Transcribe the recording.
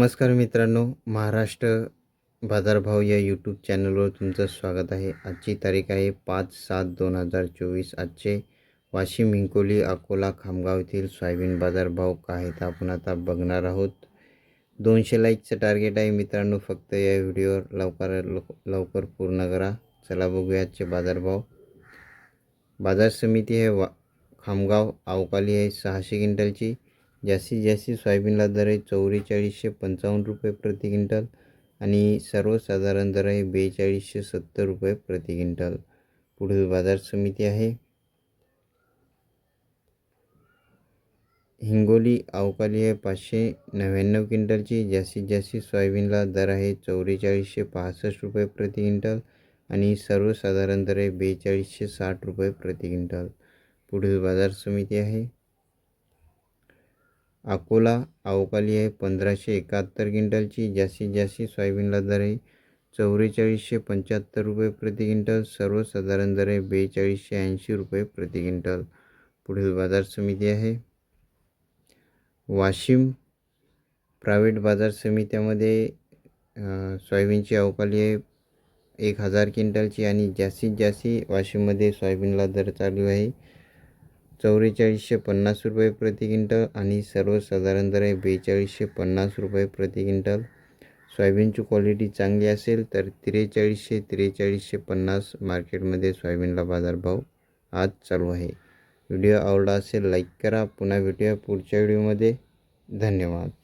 नमस्कार मित्रांनो महाराष्ट्र बाजारभाव या यूट्यूब चॅनलवर तुमचं स्वागत आहे. आजची तारीख आहे पाच सात दोन हजार चोवीस. आजचे वाशिम हिंकोली अकोला खामगाव येथील सोयाबीन बाजारभाव काय आहेत आपण आता बघणार आहोत. दोनशे लाईकचं टार्गेट आहे मित्रांनो फक्त या व्हिडिओवर लवकर लवकर पूर्ण करा. चला बघूया आजचे बाजारभाव बाजार समिती आहे वा खामगाव अवकाली आहे सहाशे क्विंटलची. जास्तीत जास्त सोयाबीनला दर आहे चौवेचाळीसशे पंचावन्न रुपये प्रति क्विंटल आणि सर्वसाधारण दर आहे बेचाळीसशे सत्तर रुपये प्रति क्विंटल. पुढील बाजार समिती आहे. हिंगोली अवकाली आहे पाचशे नव्याण्णव क्विंटलची. जास्तीत जास्त सोयाबीनला दर आहे चौवेचाळीसशे पासष्ट रुपये प्रति क्विंटल आणि सर्वसाधारण दर आहे बेचाळीसशे साठ रुपये प्रति क्विंटल. पुढील बाजार समिती आहे. अकोला अवकाली आहे. पंधराशे एकाहत्तर क्विंटलची जास्तीत जास्त सोयाबीनला दर आहे. चौवेचाळीसशे पंच्याहत्तर रुपये प्रति क्विंटल. सर्वसाधारण दर आहे बेचाळीसशे ऐंशी रुपये प्रति क्विंटल. पुढील बाजार समिती आहे. वाशिम प्रायव्हेट बाजार समित्यामध्ये सोयाबीनची अवकाली आहे एक हजार क्विंटलची आणि जास्तीत जास्त वाशिममध्ये सोयाबीनला दर चालू आहे. चौवेचाळीसशे पन्नास रुपये प्रति क्विंटल आणि सर्वसाधारण दर आहे बेचाळीसशे पन्नास रुपये प्रति क्विंटल. सोयाबीनची क्वालिटी चांगली असेल तर त्रेचाळीसशे त्रेचाळीसशे पन्नास मार्केटमध्ये सोयाबीनला बाजारभाव आज चालू आहे. व्हिडिओ आवडला असेल लाईक करा. पुन्हा भेटूया पुढच्या व्हिडिओमध्ये. धन्यवाद.